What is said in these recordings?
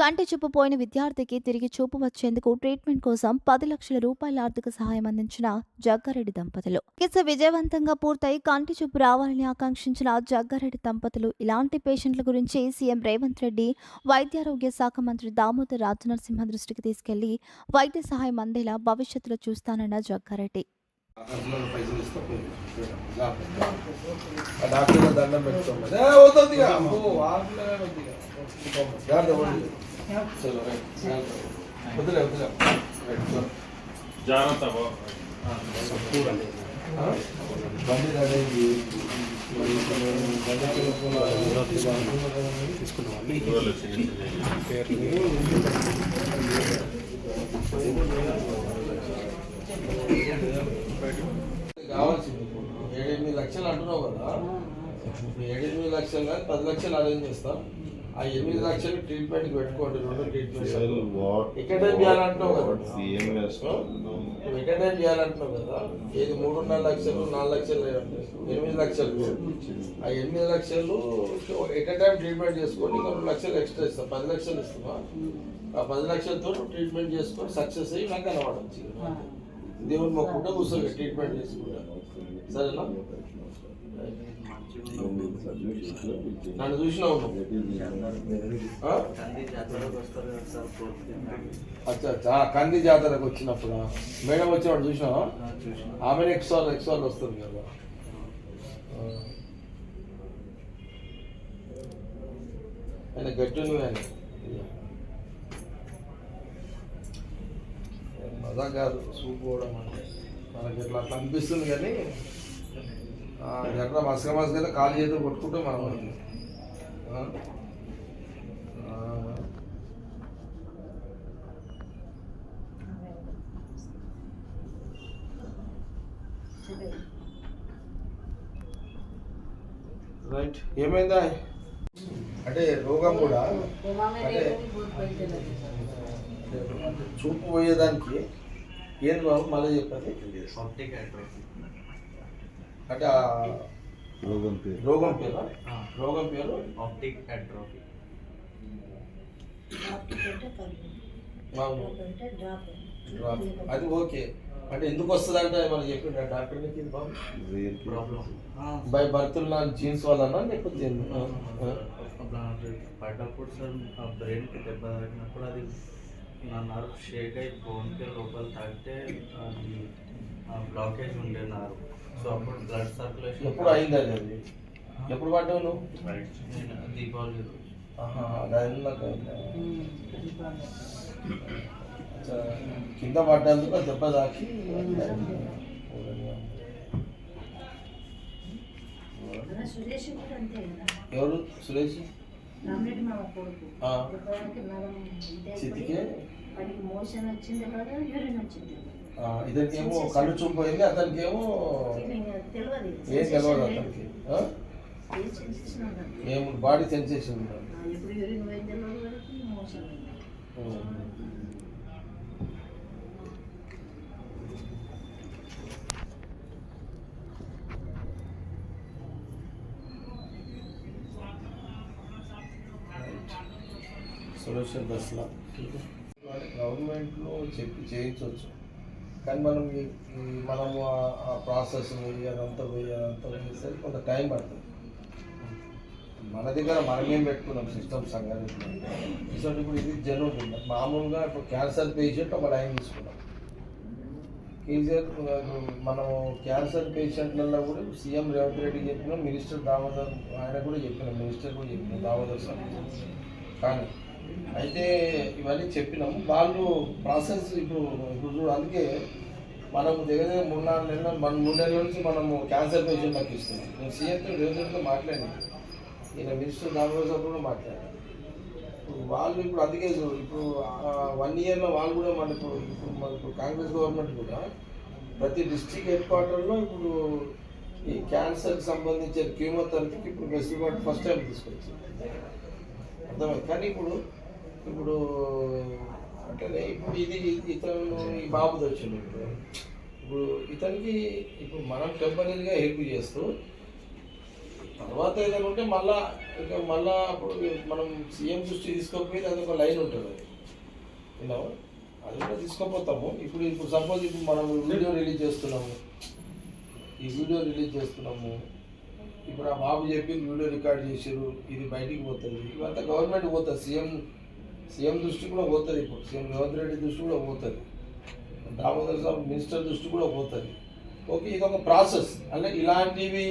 కంటి చూపు పోయిన విద్యార్థికి తిరిగి చూపు వచ్చేందుకు ట్రీట్మెంట్ కోసం పది లక్షల రూపాయల ఆర్థిక సహాయం అందించిన జగ్గారెడ్డి దంపతులు. చికిత్స విజయవంతంగా పూర్తయి కంటి చూపు రావాలని ఆకాంక్షించిన జగ్గారెడ్డి దంపతులు ఇలాంటి పేషెంట్ల గురించి సీఎం రేవంత్ రెడ్డి వైద్యారోగ్య శాఖ మంత్రి దామోదర్ రాజనరసింహ దృష్టికి తీసుకెళ్ళి వైద్య సహాయం అందేలా భవిష్యత్తులో చూస్తానన్న జగ్గారెడ్డి. పైసలు ఇస్తా డాక్టర్ దండం. అమ్మో, వాటిలో వద్దు ఇక. జాగ్రత్త, వద్దు. కావాల్సింది ఏడెనిమిది లక్షలు అంటున్నావు కదా. ఇప్పుడు ఏడెనిమిది లక్షలు కాదు పది లక్షలు అరేంజ్ చేస్తాం. ఆ ఎనిమిది లక్షలు ట్రీట్మెంట్కి పెట్టుకోండి రెండు ట్రీట్మెంట్ ఎక్కడ చేయాలంటున్నావు కదా. నువ్వు ఎక్కడ చేయాలంటున్నావు కదా. ఏది మూడున్నర లక్షలు నాలుగు లక్షలు ఎనిమిది లక్షలు. ఆ ఎనిమిది లక్షలు ఎట్ టైం ట్రీట్మెంట్ చేసుకొని ఇంకా రెండు లక్షలు ఎక్స్ట్రా ఇస్తాం. పది లక్షలు ఇస్తామా ఆ పది లక్షలతో ట్రీట్మెంట్ చేసుకొని సక్సెస్ అయ్యి నాకు కనబడచ్చు దేవుడు మొక్కుంటే కూర్చోగా ట్రీట్మెంట్ చేసుకుంటా సరేనా? నన్ను చూసినావు అచ్చా కంది జాతరకు వచ్చినప్పుడు? మేడం వచ్చినప్పుడు చూసినావా? ఆమె ఎక్స్వాల్ ఎక్స్వాల్ వస్తుంది కదా. ఆయన గట్టి నువ్వు మజా కాదు సూప్ పోవడం అంటే. మనకి ఇట్లా అట్లా అనిపిస్తుంది కానీ ఆ, ఎక్కడ మసక మసక అయితే కాలు చేతులు కొట్టుకుంటే మనం. రైట్ ఏమైందా అంటే రోగం కూడా అంటే చూపు పోయేదానికి ఏంది బాబు? మళ్ళీ చెప్పండి. ఆప్టిక్ అట్రోఫీ అంటే ఆ రోగం పేరు. రోగం పేరు? రోగం పేరు? Optic atrophy. అది ఓకే. అంటే ఎందుకు వస్తుంది అంటే మనం చెప్పిండ డాక్టర్ మీకు ఇది బాబు? రేర్ ప్రాబ్లం బై బర్త్ నా జీన్స్ వలన లేకపోతే. పడ్డప్పుడు సార్ బ్రెయిన్కి దెబ్బ తాకినప్పుడు అది నా నర్వ్ షేక్ అయి బోన్కి లోపల తాకితే అది బ్లాకేజ్ ఉండే నర్వ్ సో అప్పుడు బ్లడ్ సర్క్యులేషన్ ఎప్పుడు అయింది అది అది? ఎప్పుడు పడ్డావు నువ్వు దీపావళి రోజు. కింద పడ్డందుకు దెబ్బ తాకి. ఎవరు? సురేష్? చితికే? ఇతనికేమో కళ్ళు చూపు పోయింది అతనికేమో ఫీలింగ్ తెలియదు ఏం తెలియదు అతనికి లేదు. ఆ? ఏ sensation ఉండదు. ఏం బాడీ సెన్సేషన్ ఉండదు ఆ, ఎప్పుడు యూరిన్ పోయింది తెలియదు వరకు మోషన్ ఉంది సొల్యూషన్ బస్లో గవర్నమెంట్లో చెప్పి చేయించవచ్చు కానీ మనం ఈ- మనము ఆ- ప్రాసెస్ పోయి అదంతా పోయి అదంతా పోయేసరికి కొంత టైం పడుతుంది. మన దగ్గర మనమేం పెట్టుకున్నాం సిస్టమ్ సంగతి ఇటువంటి ఇప్పుడు ఇది జరుగుతుంది మామూలుగా ఇప్పుడు క్యాన్సర్ పేషెంట్ ఒక లైన్ తీసుకున్నాం. కేసీఆర్ మనము క్యాన్సర్ పేషెంట్లలో కూడా సీఎం రేవంత్ రెడ్డి చెప్పినాం మినిస్టర్ దామోదర్ ఆయన కూడా చెప్పినాం మినిస్టర్ కూడా చెప్పినాం దామోదర్ సార్. కానీ అయితే ఇవన్నీ చెప్పినాం వాళ్ళు ప్రాసెస్ ఇప్పుడు ఇప్పుడు అందుకే మనము దగ్గర దగ్గర మూడు నాలుగు నెలల మన మూడు నెలల నుంచి మనము క్యాన్సర్ పేషెంట్లకు ఇస్తున్నాం. నేను సీఎంతో రేవంత్తో మాట్లాడినాను ఈయన మినిస్టర్ దామోదర్ కూడా మాట్లాడాను ఇప్పుడు వాళ్ళు ఇప్పుడు అందుకే ఇప్పుడు వన్ ఇయర్లో వాళ్ళు కూడా మనకు ఇప్పుడు మనకు కాంగ్రెస్ గవర్నమెంట్ కూడా ప్రతి డిస్టిక్ హెడ్ క్వార్టర్లో ఇప్పుడు ఈ క్యాన్సర్కి సంబంధించిన క్యూమోథెరపీకి ఇప్పుడు వెసులుబాటు ఫస్ట్ టైం తీసుకొచ్చింది. అర్థమైంది? కానీ ఇప్పుడు ఇప్పుడు అంటే ఇప్పుడు ఇది ఇతను ఈ బాబుది వచ్చింది ఇప్పుడు. ఇప్పుడు ఇతనికి ఇప్పుడు మనం టెంపరీగా హెల్ప్ చేస్తూ తర్వాత ఏదైనా ఉంటే మళ్ళా ఇక మళ్ళా అప్పుడు మనం సీఎం దృష్టి తీసుకోకపోతే అది ఒక లైన్ ఉంటుంది. అది యూనో అది కూడా తీసుకోపోతాము. ఇప్పుడు ఇప్పుడు సపోజ్ ఇప్పుడు మనం వీడియో రిలీజ్ చేస్తున్నాము. ఈ వీడియో రిలీజ్ చేస్తున్నాము. ఇప్పుడు ఆ బాబు చెప్పి వీడియో రికార్డ్ చేసారు ఇది బయటికి పోతుంది. ఇవంతా గవర్నమెంట్ పోతుంది. సీఎం సీఎం దృష్టి కూడా పోతుంది ఇప్పుడు. సీఎం రేవంత్ రెడ్డి దృష్టి కూడా పోతుంది. దామోదర్ సాబ్ మినిస్టర్ దృష్టి కూడా పోతుంది. ఓకే ఇది ఒక ప్రాసెస్. అంటే ఇలాంటివి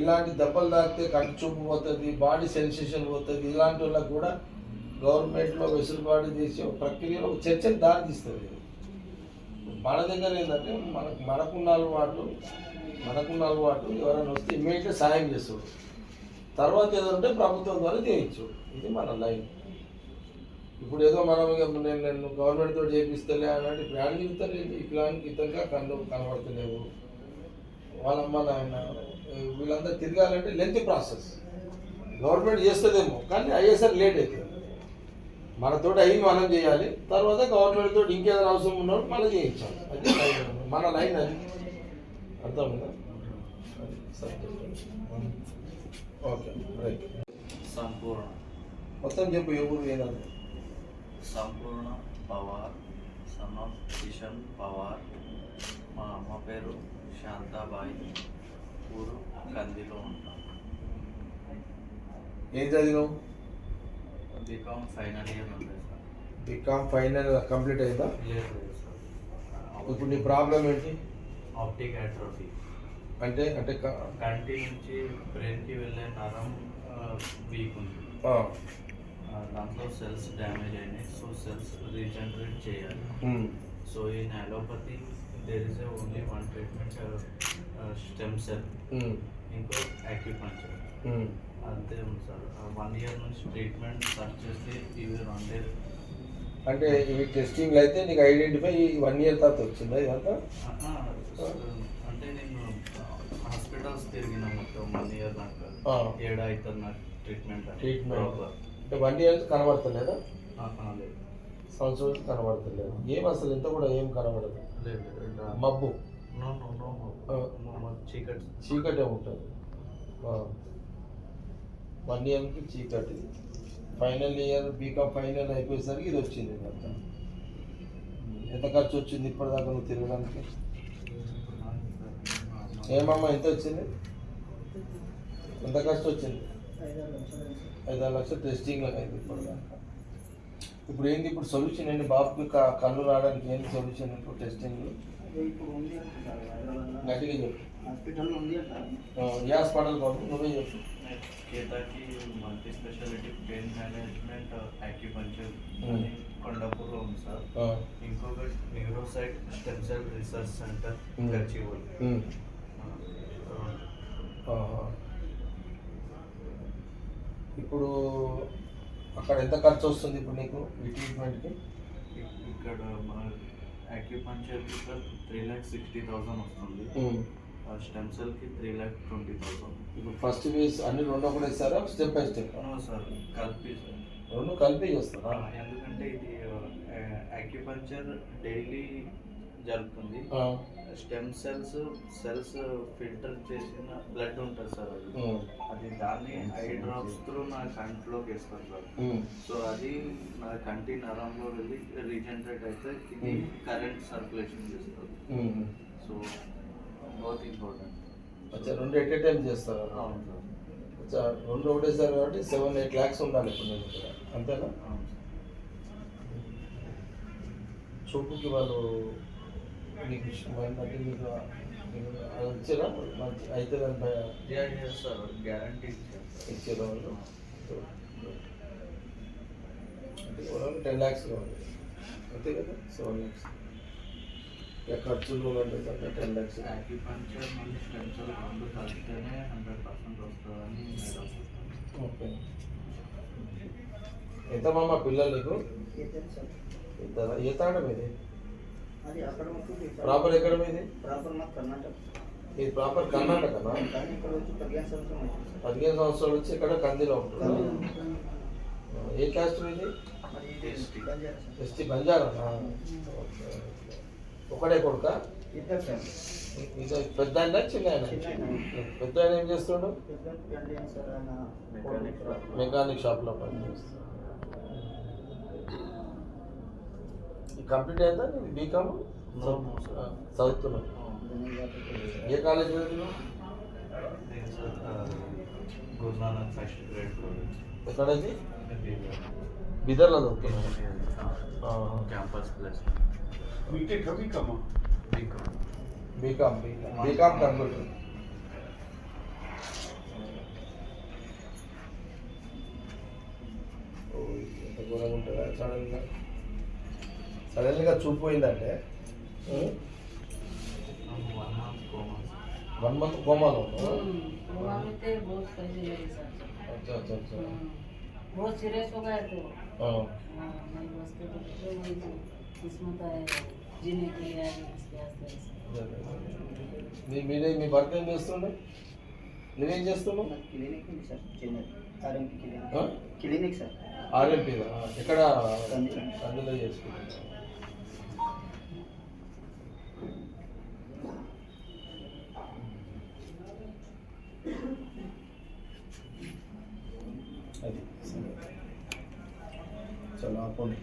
ఇలాంటి దెబ్బలు తాకితే కంటి చూపు పోతుంది బాడీ సెన్సేషన్ పోతుంది ఇలాంటి వాళ్ళకి కూడా గవర్నమెంట్లో వెసులుబాటు చేసే ఒక ప్రక్రియలో ఒక చర్చకు దారి తీస్తుంది. మన దగ్గర ఏంటంటే మనకు మనకున్న అలవాటు మనకున్న అలవాటు ఎవరైనా వస్తే ఇమీడియట్గా సాయం చేస్తాడు తర్వాత ఏదంటే ప్రభుత్వం ద్వారా చేయొచ్చు ఇది మన లైన్. ఇప్పుడు ఏదో మనం ఇక నేను నేను గవర్నమెంట్ తోటి చేపిస్తలే ఇప్పుడు యాడ్ చెప్తారు ఈ ప్లాన్కి ఇతరుగా కన్ను కనబడతలేవు. వాళ్ళ అమ్మ నాయన వీళ్ళంతా తిరగాలంటే లెంత్ ప్రాసెస్ గవర్నమెంట్ చేస్తుందేమో కానీ అయ్యేసరికి లేట్ అవుతుంది మనతోటి అయ్యి మనం చేయాలి. తర్వాత గవర్నమెంట్ తోటి ఇంకేదైనా అవసరం ఉన్నప్పుడు మనం చేయించాలి. అది. మన లైన్ అది. అర్థమైందా. ఓకే. రైట్. సంపూర్ణ. మొత్తం చెప్పు ఏ ఊరు ఏదన్నా సంపూర్ణ పవార్ సన్ ఆఫ్ కిషన్ పవార్. మా అమ్మ పేరు శాంతాబాయి. ఊరు కందిలో ఉంటాం. ఏం చదివినావు బీకామ్ ఫైనల్ ఇయర్ ఉంది sir. B Com final complete అయిందా? లేదు సార్. ఇప్పుడు నీ ప్రాబ్లం ఏంటి? Optic atrophy. అంటే అంటే కంటి నుంచి బ్రెయిన్కి వెళ్ళే నరం వీక్ ఉంది. దాంట్లో సెల్స్ డ్యామేజ్ అయినాయి. సో సెల్స్ రీజనరేట్ చేయాలి. ఉమ్, so in allopathy there is only one treatment stem cell um, ఇంకో యాక్యుపంచర్ ఉమ్. అంతే ఉంది సార్. వన్ ఇయర్ నుంచి ట్రీట్మెంట్ స్టార్ట్ చేస్తే ఇవి రెండే. అంటే ఈ టెస్టింగ్ అయితే నీకు ఐడెంటిఫై వన్ ఇయర్ తర్వాత వచ్చిందా ఇదంతా? ఆహా, అంటే నేను హాస్పిటల్స్ తిరిగిన మొత్తం వన్ ఇయర్ నాకు ఆ. ఏడా అవుతుంది నాకు ట్రీట్మెంట్ ట్రీట్మెంట్ ప్రాపర్ అంటే వన్ ఇయర్ కనబడతలేదా? లేదు సంవత్సరం కనబడతలేదు. ఏం అసలు ఇంత కూడా ఏం కనబడదు? మబ్బు. చీకటి. చీకటే ఉంటుంది. వన్ ఇయర్కి చీకటి. ఫైనల్ ఇయర్ బీకామ్ ఫైనల్ అయిపోయేసరికి ఇది వచ్చింది ఎంత ఖర్చు వచ్చింది ఇప్పటిదాకా నువ్వు తిరగడానికి? ఏమమ్మా ఎంత వచ్చింది? ఎంత ఖర్చు వచ్చింది? ఐదారు లక్షలు టెస్టింగ్ అయింది ఇప్పటిదాకా ఇప్పుడు ఏంది? ఇప్పుడు సొల్యూషన్ ఏంటి బాబుకి కళ్ళు రావడానికి ఏంటి సొల్యూషన్ ఇప్పుడు టెస్టింగ్ ఇప్పుడు. గట్టిగా చెప్పు. హాస్పిటల్ ఉంది ఏ హాస్పిటల్ బాబు నువ్వే చెప్పు. Ketaki multi speciality pain management acupuncture. అని కొండాపూర్లో ఉంది సార్. ఆ, ఇంకొకటి neurocyte stem cell research centre. Gachibowli. ఇప్పుడు అక్కడ ఎంత ఖర్చు వస్తుంది ఇప్పుడు నీకు ఈ ట్రీట్మెంట్కి ఇక్- ఇక్కడ మన యాక్యుపంచర్కి sir three lakh sixty thousand వస్తుంది. స్టెమ్ సెల్కి త్రీ ల్యాక్ ట్వంటీ థౌసండ్ ఇప్పుడు ఫస్ట్ ఫేజ్ అన్ని రెండు ఒకటే ఇస్తారా? స్టెప్ బై స్టెప్ సార్ కలిపి సార్. రెండు కలిపి చేస్తారా? ఎందుకంటే ఇది యాక్యుపంచర్ డైలీ జరుగుతుంది. స్టెమ్ సెల్స్ సెల్స్ ఫిల్టర్ చేసిన బ్లడ్ ఉంటుంది సార్ అది. అది దాన్ని ఐ డ్రాప్స్ త్రూ నా కంటిలోకి వేస్తారు సార్. సో అది నా కంటి నరంలో వెళ్ళి రీజనరేట్ అయితే ఇది. కరెంట్ సర్క్యులేషన్ చేస్తుంది. ఉమ్. So both important. అచ్చా రెండు ఎట్ ఏ టైం చేస్తారా? అవును సార్. అచ్చా రెండు ఒకటేసారి కాబట్టి సెవెన్ ఎయిట్ ల్యాక్స్ ఉండాలి ఇప్పుడు నేను అంతేనా? చూపుకి వాళ్ళు నీకు ఇష్టం ఏంటంటే నీకు నీకు అది ఇచ్చారా మంచి అయితే దాని భయ యా యా సార్ గ్యారంటీ ఇచ్చారు వాళ్ళు అంటే ఓవరాల్ టెన్ ల్యాక్స్ కావాలి అంతే కదా సెవెన్ ల్యాక్స్ ఇక ఖర్చులు అంటే టెన్ ల్యాక్స్ యాక్యుపంచర్ మళ్ళీ స్టెమ్ సెల్ రెండు కలిస్తేనే హండ్రెడ్ పర్సెంట్ వస్తుందని మేడం ఓకే ఎంతమ్మా పిల్లలు నీకు ఏదైనా సార్. ఇద్దరా ఏ తాండ మీది అది అక్కడ ఉంటుంది సార్. ప్రాపర్ ఎక్కడ మీది? ప్రాపర్ మా కర్ణాటక. ఇది ప్రాపర్ కర్ణాటకనా? వచ్చి పదిహేను సంవత్సరాలు వచ్చి ఇక్కడ కందిలో ఉంటుంది? ఏ క్యాస్ట్ మీది? ఇది ఎస్టీ. బంజారా. ఒకడే కొడుక? పెద్ద ఆయన చిన్న ఆయన. పెద్ద ఆయన ఏం ఆయన మెకానిక్ షాప్. మెకానిక్ షాప్లో పనిచేస్తాడు. ఈ కంప్లీట్ అయిందా నీది బీకామ్? No, no, sir. చదువుతున్నావు ఏ కాలేజ్ చదివినావు నేను సార్ ఆ, గురునానక్ ఫస్ట్ గ్రేడ్ ఎక్కడది? బిదర్లో చదువుతున్నావు? Campus plus. బీటెక్ కవి కమా B Com B Com B Com B Com computer. ఓ, ఎంత ఘోరంగా ఉంటుందా? సడన్గా. సడన్గా చూపు పోయిందంటే one month coma one month కోమాలో ఉన్నావా? वहाँ में थे बहुत पैसे लगे सर అచ్చా అచ్చా అచ్చా बहुत सीरियस हो गए थे ఆ. हाँ, मैं बस के तो फिर वही जो किस्मत है जीने के लिए आगे इसके आस्ते మీ మీరే మీ భర్త ఏం చేస్తుండే నువ్వేం చేస్తున్నావు క్లినిక్ ఉంది సార్ చెన్నై ఆర్ఎంపీ క్లినిక్ ఆ? క్లినిక్ సార్ ఆర్ఎంపీ ఎక్కడ కందిలో. అందులో చేసుకుంటున్నా అది. చలో ఆపండి.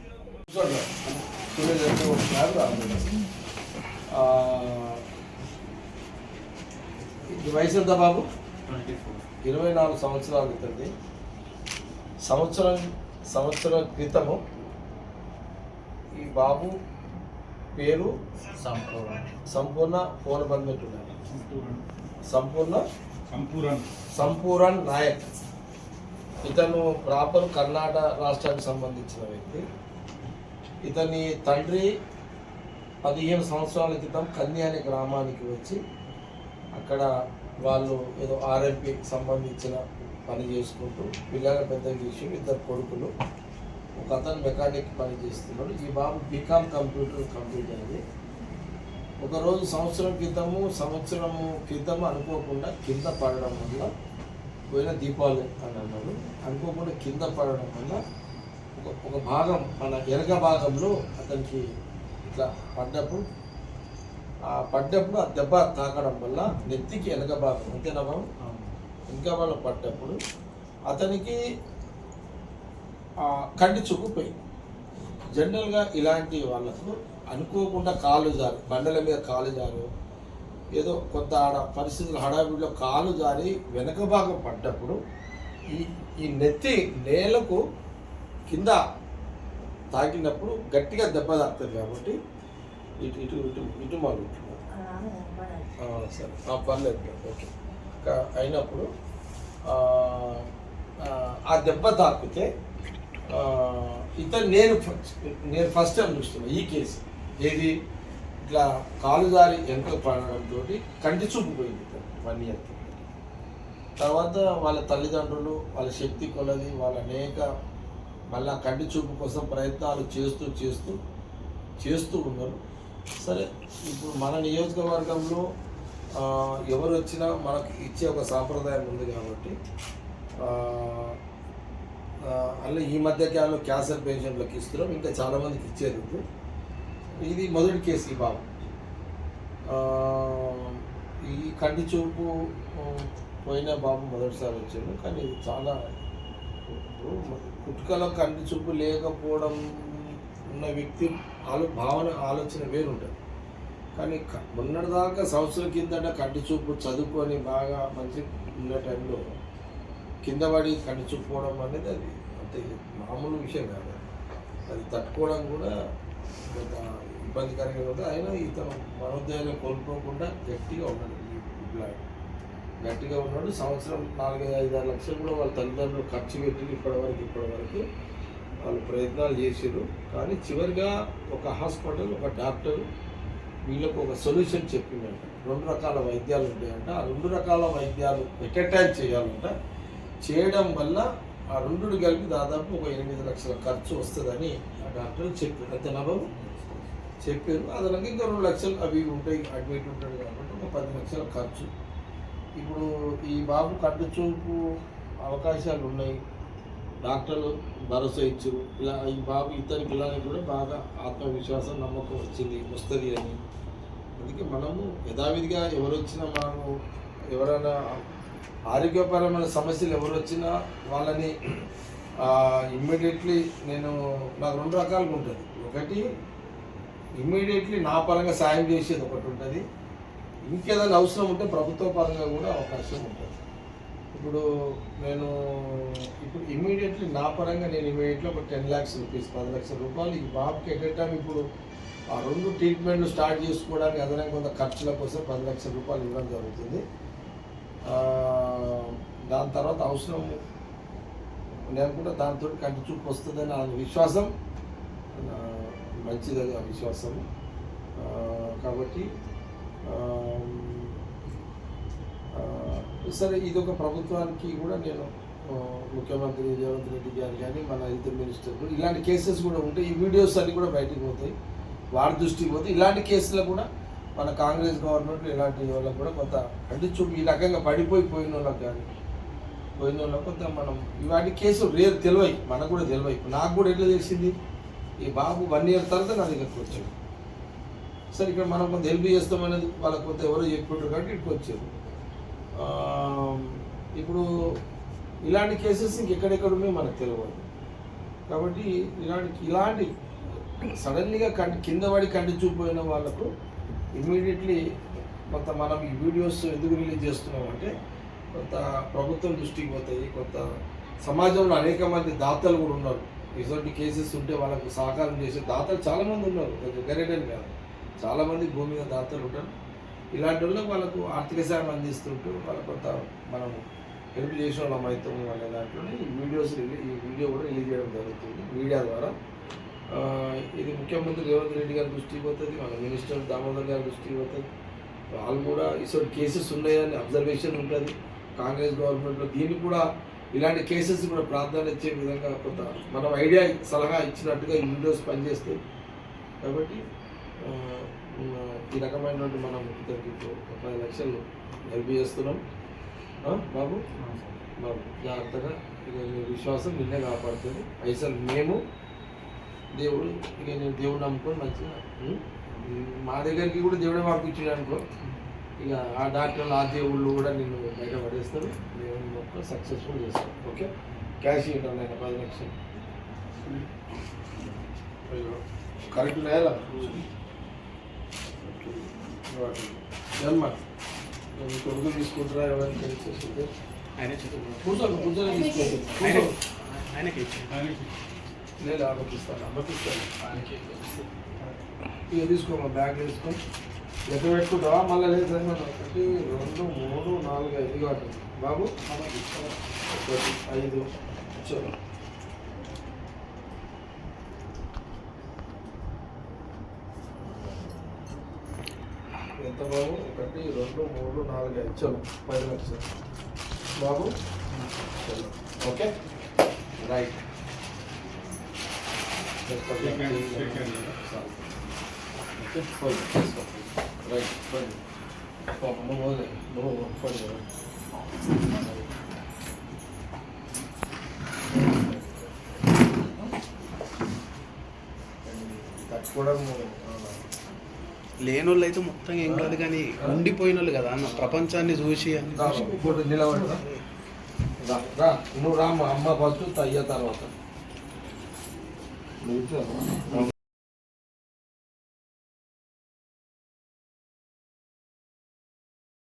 వయసు ఎంత బాబు? ఇరవై నాలుగు సంవత్సరాల క్రితం సంవత్సరం సంవత్సరం క్రితము ఈ బాబు పేరు సంపూర్ణ. సంపూర్ణ ఫోన్ బంద్ పెట్టున్నారు సంపూర్ణ. సంపూరన్ సంపూరణ్ నాయక్. ఇతను ప్రాపర్ కర్ణాటక రాష్ట్రానికి సంబంధించిన వ్యక్తి. ఇతని తండ్రి పదిహేను సంవత్సరాల క్రితం కన్య అనే గ్రామానికి వచ్చి అక్కడ వాళ్ళు ఏదో ఆర్ఎంపీకి సంబంధించిన పని చేసుకుంటూ పిల్లల పెద్ద చేసి ఇద్దరు కొడుకులు ఒక అతను మెకానిక్ పని చేస్తున్నాడు. ఈ బాబు బీకామ్ కంప్యూటర్ కంప్లీట్ అయింది ఒకరోజు సంవత్సరం క్రితము సంవత్సరము క్రితం అనుకోకుండా కింద పడడం వల్ల పోయిన దీపావళి అని అన్నారు అనుకోకుండా కింద పడడం వల్ల ఒక ఒక భాగం మన ఎనక భాగంలో అతనికి ఇట్లా పడ్డప్పుడు ఆ పడ్డప్పుడు ఆ దెబ్బ తాకడం వల్ల నెత్తికి వెనక భాగం అంతేనా బాబు? ఇంకా వాళ్ళు పడ్డప్పుడు అతనికి కంటి చూపు పోయింది. జనరల్గా ఇలాంటి వాళ్ళకు అనుకోకుండా కాలు జారి బండల మీద కాలు జారు ఏదో కొంత ఆడ పరిస్థితులు హడావిడిలో కాలు జారి వెనక భాగం పడ్డప్పుడు ఈ ఈ నెత్తి నేలకు కింద తాకినప్పుడు గట్టిగా దెబ్బ తాకుతుంది కాబట్టి ఇటు ఇటు ఇటు ఇటు ఆ, సరే. పర్లేదు ఓకే. అయినప్పుడు ఆ, దెబ్బ తాకితే ఇతను నేను నేను ఫస్ట్ టైం చూస్తున్నా ఈ కేసు. ఏది? ఇట్లా కాలు జారి వెనక పడడంతో కంటి చూపు పోయింది వన్ ఇయర్ తర్వాత వాళ్ళ తల్లిదండ్రులు వాళ్ళ శక్తి కొలది వాళ్ళ అనేక మళ్ళా కంటి చూపు కోసం ప్రయత్నాలు చేస్తూ చేస్తూ చేస్తూ ఉన్నారు. సరే ఇప్పుడు మన నియోజకవర్గంలో ఎవరు వచ్చినా మనకు ఇచ్చే ఒక సాంప్రదాయం ఉంది కాబట్టి అలా ఈ మధ్య కాలంలో క్యాన్సర్ పేషెంట్లకు ఇస్తున్నాం. ఇంకా చాలామందికి ఇచ్చేది ఇది మొదటి కేసు ఈ బాబు. ఈ కంటి చూపు పోయిన బాబు మొదటిసారి వచ్చాడు కానీ ఇది చాలా కుట్కలో కంటి చూపు లేకపోవడం ఉన్న వ్యక్తి ఆలో భావన ఆలోచన వేరుంటుంది. కానీ క- మొన్నటిదాకా సంవత్సరం కిందట కంటి చూపు చదువుకొని బాగా మంచి ఉన్న టైంలో కింద పడి కంటి చూపు పోవడం అనేది అది అంతే మామూలు విషయం కాదు. అది తట్టుకోవడం కూడా ఇబ్బందికరంగా ఉంటుంది అయినా ఇతను మనోద్యోగం కోల్పోకుండా గట్టిగా ఉన్నాడు ఈ గట్టిగా ఉన్నాడు. సంవత్సరం నాలుగైదు ఐదు ఆరు లక్షలు కూడా వాళ్ళ తల్లిదండ్రులు ఖర్చు పెట్టి ఇప్పటివరకు ఇప్పటివరకు. వాళ్ళు ప్రయత్నాలు చేశారు కానీ చివరిగా ఒక హాస్పిటల్ ఒక డాక్టర్ వీళ్ళకు ఒక సొల్యూషన్ చెప్పిందంట. రెండు రకాల వైద్యాలు ఉంటాయంట. ఆ రెండు రకాల వైద్యాలు ఎట్ ఎ టైం చేయాలంట. చేయడం వల్ల ఆ రెండు కలిపి దాదాపు ఒక ఎనిమిది లక్షల ఖర్చు వస్తుందని ఆ డాక్టర్ చెప్పారు అంతేనా బాబు? చెప్పారు. అదనంగా ఇంకా రెండు లక్షలు అవి ఉంటాయి అడ్మిట్ ఉంటాడు కాబట్టి ఒక పది లక్షల ఖర్చు. ఇప్పుడు ఈ బాబు కంటి చూపు అవకాశాలు ఉన్నాయి. డాక్టర్లు భరోసా ఇచ్చారు. ఇలా ఈ బాబు ఇతని పిల్లలకి కూడా బాగా ఆత్మవిశ్వాసం నమ్మకం వచ్చింది వస్తుంది అని. అందుకే మనము యథావిధిగా ఎవరు వచ్చినా మనము ఎవరైనా ఆరోగ్యపరమైన సమస్యలు ఎవరు వచ్చినా వాళ్ళని ఇమ్మీడియట్లీ నేను నాకు రెండు రకాలుగా ఉంటుంది. ఒకటి ఇమీడియట్లీ నా పరంగా సాయం చేసేది ఒకటి ఉంటుంది. ఇంకేదైనా అవసరం ఉంటే ప్రభుత్వ పరంగా కూడా అవకాశం ఉంటుంది. ఇప్పుడు నేను ఇప్పుడు ఇమీడియట్లీ నా పరంగా నేను ఇమీడియట్లీ ఒక టెన్ ల్యాక్స్ రూపీస్ పది లక్షల రూపాయలు ఈ బాబుకి ఎట్ టైం ఇప్పుడు ఆ రెండు ట్రీట్మెంట్లు స్టార్ట్ చేసుకోవడానికి అదనంగా కొంత ఖర్చుల కోసం పది లక్షల రూపాయలు ఇవ్వడం జరుగుతుంది. దాని తర్వాత అవసరం నేను కూడా దాంతో కంటి చూపు వస్తుందని విశ్వాసం. మంచిదని ఆ విశ్వాసం. కాబట్టి సరే ఇది ఒక ప్రభుత్వానికి కూడా నేను ముఖ్యమంత్రి రేవంత్ రెడ్డి గారు కానీ మన హెల్త్ మినిస్టర్లు ఇలాంటి కేసెస్ కూడా ఉంటాయి. ఈ వీడియోస్ అన్నీ కూడా బయటికి పోతాయి. వారి దృష్టికి పోతే ఇలాంటి కేసులు కూడా మన కాంగ్రెస్ గవర్నమెంట్ ఇలాంటి వాళ్ళకి కూడా కొంత అంటే చూపు ఈ రకంగా పడిపోయి పోయిన వాళ్ళకి కానీ పోయిన వాళ్ళకి కొంత మనం ఇలాంటి కేసులు రేరు తెలివై మనకు కూడా తెలివై. నాకు కూడా ఎట్లా తెలిసింది? ఈ బాబు వన్ ఇయర్ తర్వాత నా దగ్గరకు వచ్చాడు. సరే ఇక్కడ మనం కొంత హెల్ప్ చేస్తామనేది వాళ్ళకి కొంత ఎవరో చెప్పుకుంటారు కాబట్టి ఇక్కడికి వచ్చారు. ఇప్పుడు ఇలాంటి కేసెస్ ఇంకెక్కడెక్కడ ఉన్నాయో మనకు తెలియదు కాబట్టి ఇలాంటి ఇలాంటి సడన్లీగా కంటి కింద పడి కంటి చూపోయిన వాళ్ళకు ఇమీడియట్లీ కొంత మనం ఈ వీడియోస్ ఎందుకు రిలీజ్ చేస్తున్నాం అంటే కొంత ప్రభుత్వం దృష్టికి పోతాయి కొంత సమాజంలో అనేక మంది దాతలు కూడా ఉన్నారు. ఇటువంటి కేసెస్ ఉంటే వాళ్ళకు సహకారం చేసే దాతలు చాలామంది ఉన్నారు. గరేటని కాదు. చాలామంది భూమి మీద దాతలు ఉంటారు. ఇలాంటి వాళ్ళకి వాళ్ళకు ఆర్థిక సాయం అందిస్తుంటూ వాళ్ళ కొంత మనం హెల్ప్ చేసిన వాళ్ళం అవుతాం అనే దాంట్లోనే ఈ వీడియోస్ ఈ వీడియో కూడా రిలీజ్ చేయడం జరుగుతుంది మీడియా ద్వారా. ఇది ముఖ్యమంత్రి రేవంత్ రెడ్డి గారి దృష్టికి పోతుంది మన మినిస్టర్ దామోదర్ గారి దృష్టికి పోతుంది. వాళ్ళు కూడా ఇటువంటి కేసెస్ ఉన్నాయని అబ్జర్వేషన్ ఉంటుంది. కాంగ్రెస్ గవర్నమెంట్లో దీనికి కూడా ఇలాంటి కేసెస్ కూడా ప్రాధాన్యత ఇచ్చే విధంగా కొంత మనం ఐడియా సలహా ఇచ్చినట్టుగా ఈ వీడియోస్ పనిచేస్తాయి కాబట్టి ఈ రకమైనటువంటి మనం ఇద్దరికి పది లక్షలు హెల్ప్ చేస్తున్నాం. బాబు? బాబు జాగ్రత్తగా ఇక విశ్వాసం నిన్నే కాపాడుతుంది. పైసలు మేము దేవుడు ఇక నేను దేవుడు నమ్ముకొని మంచిగా మా దగ్గరికి కూడా దేవుడే పంపించాడు అనుకో. ఇక ఆ డాక్టర్లు ఆ దేవుళ్ళు కూడా నిన్ను బయట పడేస్తారు. మేము మొక్క సక్సెస్ఫుల్ చేస్తాం ఓకే క్యాష్ ఇవ్వడం నేను పది లక్షలు. అయ్యో కరెక్ట్ లేదా జన్మ నేను కొడుకు తీసుకుంటారా ఎవరైనా తెలిసేసి కూర్చోండి కూర్చొని తీసుకోండి కూర్చోండి లేదు ఆలోచిస్తాను అమ్మకిస్తాను ఇక తీసుకోమా బ్యాగ్ తీసుకో లెక్క పెట్టుకుంటావా? మళ్ళీ లేదు సరే మనం ఒకటి రెండు మూడు నాలుగు ఐదు కాదు బాబు ఒకటి ఐదు చలో ఎంత బాబు? ఒకటి రెండు మూడు నాలుగు ఐదు. చలో పది లక్షలు. బాబు చలో ఓకే? రైట్. రైట్ నువ్వు నువ్వు పడి తట్టుకోవడం లేని వాళ్ళు అయితే మొత్తం ఏం కాదు కానీ ఉండిపోయిన వాళ్ళు కదా అన్న ప్రపంచాన్ని చూసి ఇప్పుడు నిలబడి రా. నువ్వు రా మా అమ్మ ఫస్ట్ అయ్య తర్వాత.